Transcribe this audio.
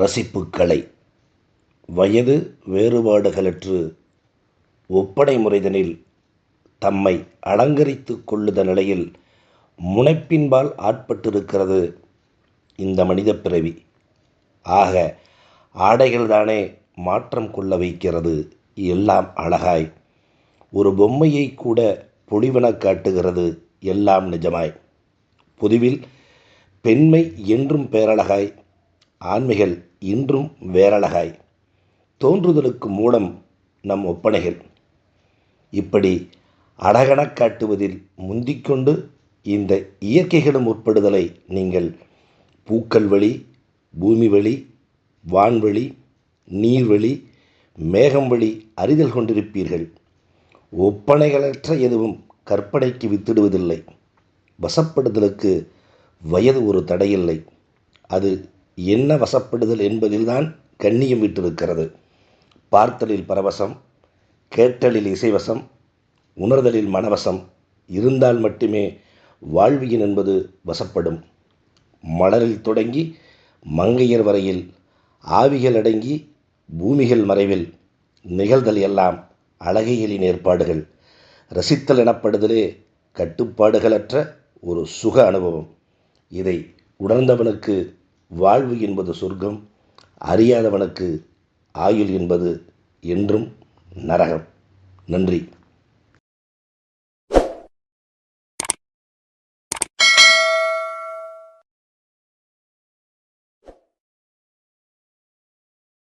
ரசிப்புக்களை வயது வேறுபாடுகளற்று ஒப்பனை முறைதனில் தம்மை அலங்கரித்து கொள்ளுத நிலையில் முனைப்பின்பால் ஆட்பட்டிருக்கிறது இந்த மனிதப் பிறவி. ஆக ஆடைகள்தானே மாற்றம் கொள்ள வைக்கிறது எல்லாம் அழகாய். ஒரு பொம்மையை கூட பொலிவெனக் காட்டுகிறது எல்லாம் நிஜமாய். பொதுவில் பெண்மை என்றும் பேரழகாய். ஆண்மைகள் இன்றும் வேரழகாய். தோன்றுதலுக்கு மூலம் நம் ஒப்பனைகள். இப்படி அழகெனக் காட்டுவதில் முந்திக்கொண்டு இந்த இயற்கைகளும் முற்படுதலை நீங்கள் பூக்கள் வழி பூமி வழி வான்வழி நீர்வழி மேகம் வழி அறிதல் கொண்டிருப்பீர்கள். ஒப்பனைகளற்ற எதுவும் கற்பனைக்கு வித்திடுவதில்லை. வசப்படுதலுக்கு வயது ஒரு தடையில்லை. அது என்ன வசப்படுதல் என்பதில்தான் கண்ணியம் விட்டிருக்கிறது. பார்த்தலில் பரவசம் கேட்டலில் இசைவசம் உணர்தலில் மனவசம் இருந்தால் மட்டுமே வாழ்வியன் என்பது வசப்படும். மலரில் தொடங்கி மங்கையர் வரையில் ஆவிகள் அடங்கி பூமிகள் மறைவில் நிகழ்தல் எல்லாம் அழகியலின் ஏற்பாடுகள். ரசித்தல் எனப்படுதலே கட்டுப்பாடுகளற்ற ஒரு சுக அனுபவம். இதை உணர்ந்தவனுக்கு வாழ்வு என்பது சொர்க்கம் அறியாதவனுக்கு ஆயுள் என்பது என்றும் நரகம். நன்றி.